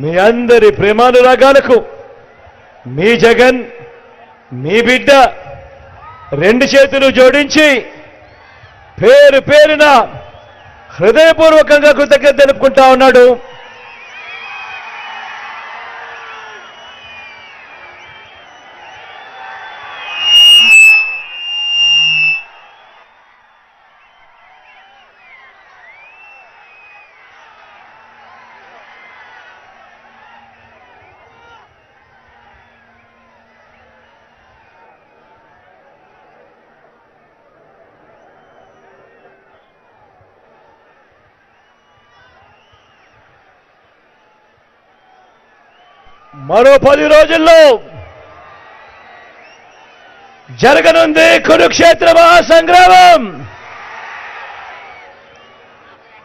మీ అందరి ప్రేమానురాగాలకు మీ జగన్ మీ బిడ్డ రెండు చేతులు జోడించి పేరు పేరున హృదయపూర్వకంగా కృతజ్ఞత తెలుపుకుంటా ఉన్నాడు. మరో పది రోజుల్లో జరగనుంది కురుక్షేత్ర మహాసంగ్రామం.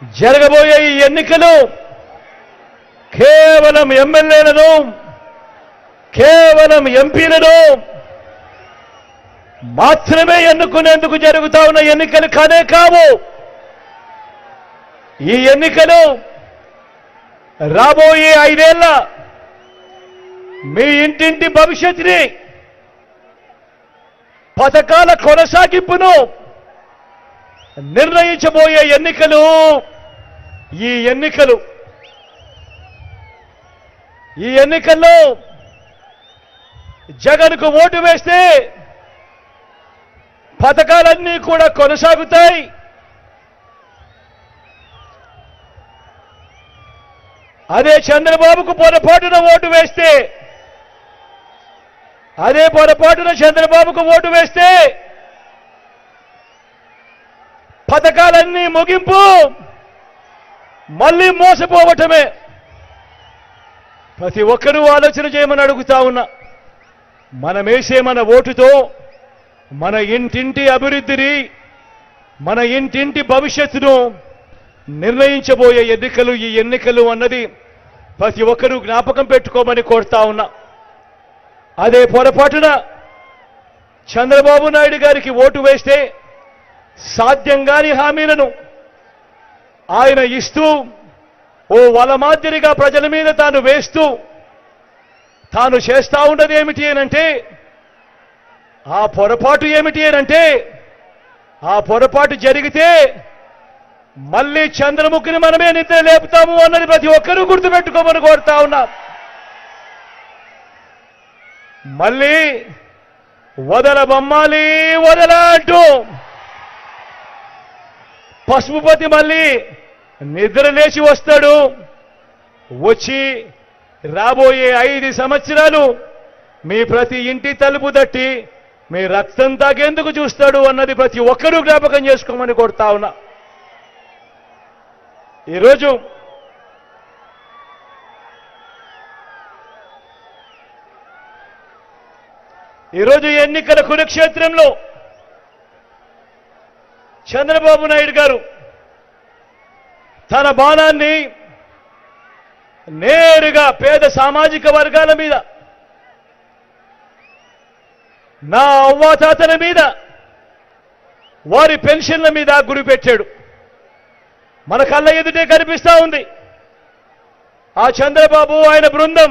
జరగబోయే ఈ ఎన్నికలు కేవలం ఎమ్మెల్యేలను కేవలం ఎంపీలను మాత్రమే ఎన్నుకునేందుకు జరుగుతా ఉన్న ఎన్నికలు కానే కావు. ఈ ఎన్నికలు రాబోయే ఐదేళ్ళ మీ ఇంటింటి భవిష్యత్తుని పథకాల కొనసాగింపును నిర్ణయించబోయే ఎన్నికలు ఈ ఎన్నికలు. ఈ ఎన్నికల్లో జగన్కు ఓటు వేస్తే పథకాలన్నీ కూడా కొనసాగుతాయి. అదే చంద్రబాబుకు పొరపాటున ఓటు వేస్తే అదే పొరపాటున చంద్రబాబుకు ఓటు వేస్తే పథకాలన్నీ ముగింపు మళ్ళీ మోసపోవటమే. ప్రతి ఒక్కరూ ఆలోచన చేయమని అడుగుతా ఉన్నా. మనమేసే మన ఓటుతో మన ఇంటింటి అభివృద్ధిని మన ఇంటింటి భవిష్యత్తును నిర్ణయించబోయే ఎన్నికలు ఈ ఎన్నికలు అన్నది ప్రతి ఒక్కరూ జ్ఞాపకం పెట్టుకోమని కోరుతా ఉన్నా. అదే పొరపాటున చంద్రబాబు నాయుడు గారికి ఓటు వేస్తే సాధ్యం కాని హామీలను ఆయన ఇస్తూ ఓ వల మాదిరిగా ప్రజల మీద తాను వేస్తూ తాను చేస్తా ఉన్నది ఏమిటి అనంటే ఆ పొరపాటు ఏమిటి అనంటే ఆ పొరపాటు జరిగితే మళ్ళీ చంద్రముఖిని మనమే నిద్ర లేపుతాము అన్నది ప్రతి ఒక్కరూ గుర్తుపెట్టుకోమని కోరుతా ఉన్నా మళ్ళీ వదల బొమ్మాలి వదల అంటూ పశుపతి మళ్ళీ నిద్ర లేచి వస్తాడు. వచ్చి రాబోయే ఐదు సంవత్సరాలు మీ ప్రతి ఇంటి తలుపు తట్టి మీ రక్తం తాగేందుకు చూస్తాడు అన్నది ప్రతి ఒక్కరూ జ్ఞాపకం చేసుకోమని కోరుతా ఉన్నా. ఈరోజు ఈరోజు ఎన్నికల కురుక్షేత్రంలో చంద్రబాబు నాయుడు గారు తన బాణాన్ని నేరుగా పేద సామాజిక వర్గాల మీద నా అవ్వాతాతల మీద వారి పెన్షన్ల మీద గురిపెట్టాడు. మన కళ్ళ ఎదుటే కనిపిస్తా ఉంది. ఆ చంద్రబాబు ఆయన బృందం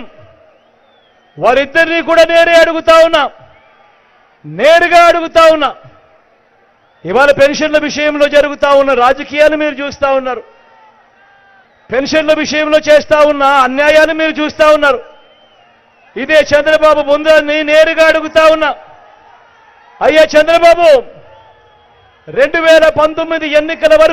వారిద్దరినీ కూడా నేరే అడుగుతా ఉన్నా. నేరుగా అడుగుతా ఉన్నా. ఇవాళ పెన్షన్ల విషయంలో జరుగుతా ఉన్న రాజకీయాలు మీరు చూస్తా ఉన్నారు. పెన్షన్ల విషయంలో చేస్తా ఉన్న అన్యాయాలు మీరు చూస్తా ఉన్నారు. ఇదే చంద్రబాబు బృందాన్ని నేరుగా అడుగుతా ఉన్నా. అయ్యా చంద్రబాబు రెండు వేల పంతొమ్మిది ఎన్నికల వరకు